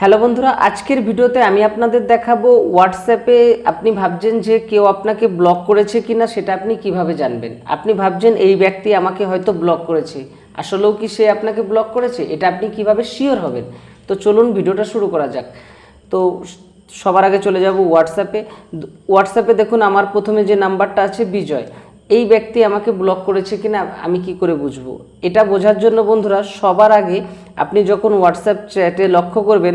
Hello বন্ধুরা, আজকের ভিডিওতে আমি আপনাদের দেখাবো হোয়াটসঅ্যাপে আপনি ভাবছেন যে কেউ আপনাকে ব্লক করেছে কিনা সেটা আপনি কীভাবে জানবেন? আপনি ভাবছেন এই ব্যক্তি আমাকে হয়তো ব্লক করেছে। আসলেও কি সে আপনাকে ব্লক করেছে? এটা আপনি কীভাবে শিওর হবেন? তো চলুন ভিডিওটা শুরু করা যাক। তো সবার আগে চলে যাব হোয়াটসঅ্যাপে হোয়াটসঅ্যাপে দেখুন, আমার প্রথমে যে নাম্বারটা আছে বিজয়। এই ব্যক্তি আমাকে ব্লক করেছে কিনা আমি কি করে বুঝব? এটা বোঝার জন্য বন্ধুরা, সবার আগে আপনি যখন হোয়াটসঅ্যাপ চ্যাটে লক্ষ্য করবেন,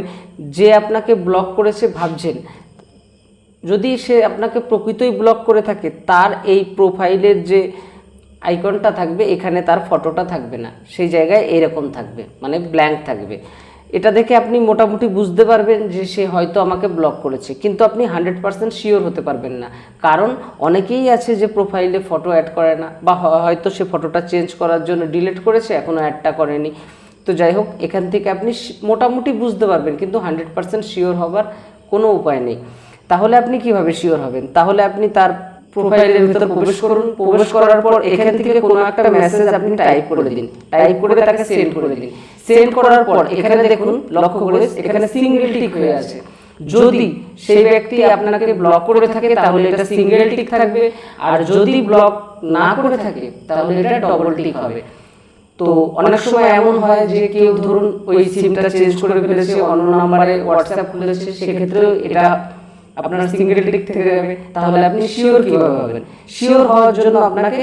যে আপনাকে ব্লক করেছে ভাবছেন। যদি সে আপনাকে প্রকৃতই ব্লক করে থাকে, তার এই প্রোফাইলের যে আইকনটা থাকবে, এখানে তার ফটোটা থাকবে না। সেই জায়গায় এরকম থাকবে মানে ব্ল্যাঙ্ক থাকবে। এটা দেখে আপনি মোটামুটি বুঝতে পারবেন যে সে হয়তো আমাকে ব্লক করেছে। কিন্তু আপনি হান্ড্রেড পার্সেন্ট শিওর হতে পারবেন না। কারণ অনেকেই আছে যে প্রোফাইলে ফটো অ্যাড করে না, বা হয়তো সে ফটোটা চেঞ্জ করার জন্য ডিলিট করেছে এখনও অ্যাডটা করেনি। তো যাই হোক, এখান থেকে আপনি মোটামুটি বুঝতে পারবেন, কিন্তু হান্ড্রেড পার্সেন্ট শিওর হবার কোনো উপায় নেই। তাহলে আপনি কীভাবে শিওর হবেন? তাহলে আপনি তার প্রোফাইলের ভিতর প্রবেশ করুন। প্রবেশ করার পর এখান থেকে কোনো একটা মেসেজ আপনি টাইপ করে দিন। টাইপ করে তাকে সেন্ড করে দিন। সেন্ড করার পর এখানে দেখুন, লক্ষ্য করে এখানে সিঙ্গেল টিক হয়ে আছে। যদি সেই ব্যক্তি আপনাকে ব্লক করে থাকে, তাহলে এটা সিঙ্গেল টিক থাকবে। আর যদি ব্লক না করে থাকে, তাহলে এটা ডবল টিক হবে। তো অনেক সময় এমন হয় যে কেউ ধরুন ওই সিমটা চেঞ্জ করে ফেলেছে, অন্য নাম্বারে হোয়াটসঅ্যাপ খুলেছে, সেক্ষেত্রেও এটা আপনার সিঙ্গেল টিক থেকে যাবে, তাহলে আপনি শিওর কীভাবে হবেন শিওর হওয়ার জন্য আপনাকে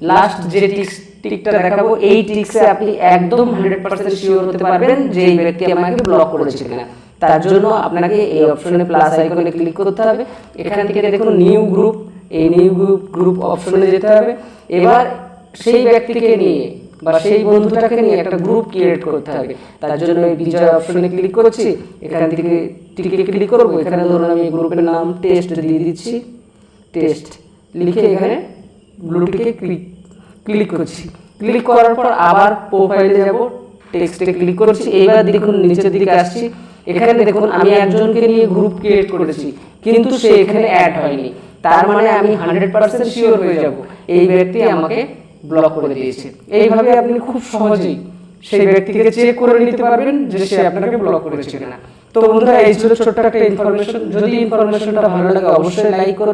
লাস্ট যে টিক্স, টিকটা দেখাবো, এই টিক্সে আপনি একদম হান্ড্রেড পার্সেন্ট শিওর হতে পারবেন যে এই ব্যক্তি আমাকে ব্লক করেছে কিনা। তার জন্য আপনাকে এই অপশনে প্লাস আইকনে ক্লিক করতে হবে। এখান থেকে দেখুন নিউ গ্রুপ এই নিউ গ্রুপ গ্রুপ অপশনে যেতে হবে। এবার সেই ব্যক্তিকে নিয়ে বা সেই বন্ধুটাকে নিয়ে একটা গ্রুপ ক্রিয়েট করতে হবে। তার জন্য এই বিজয় অপশনে ক্লিক করছি। এখান থেকে টিকে ক্লিক করব। এখানে ধরুন আমি গ্রুপের নাম টেস্ট দিয়ে দিচ্ছি। টেস্ট লিখে এখানে ব্লুটিকে ক্লিক ক্লিক করছি। ক্লিক করার পর আবার প্রোফাইলে যাব। টেক্সটে ক্লিক করছি। এইবার দেখুন নিচের দিকে আসছি। এখানে দেখুন আমি একজনকে নিয়ে গ্রুপ ক্রিয়েট করেছি, কিন্তু সে এখানে অ্যাড হয়নি। তার মানে আমি হান্ড্রেড পার্সেন্ট শিওর হয়ে যাব। এই ব্যক্তি আমাকে ব্লক করে দিয়েছে। এইভাবে আপনি খুব সহজেই সেই ব্যক্তিকে চেক করে নিতে পারবেন যে সে আপনাকে ব্লক করেছে কিনা। তো বন্ধুরা এই ছিল ছোট্ট একটা ইনফরমেশন যদি ইনফরমেশনটা ভালো লাগে অবশ্যই লাইক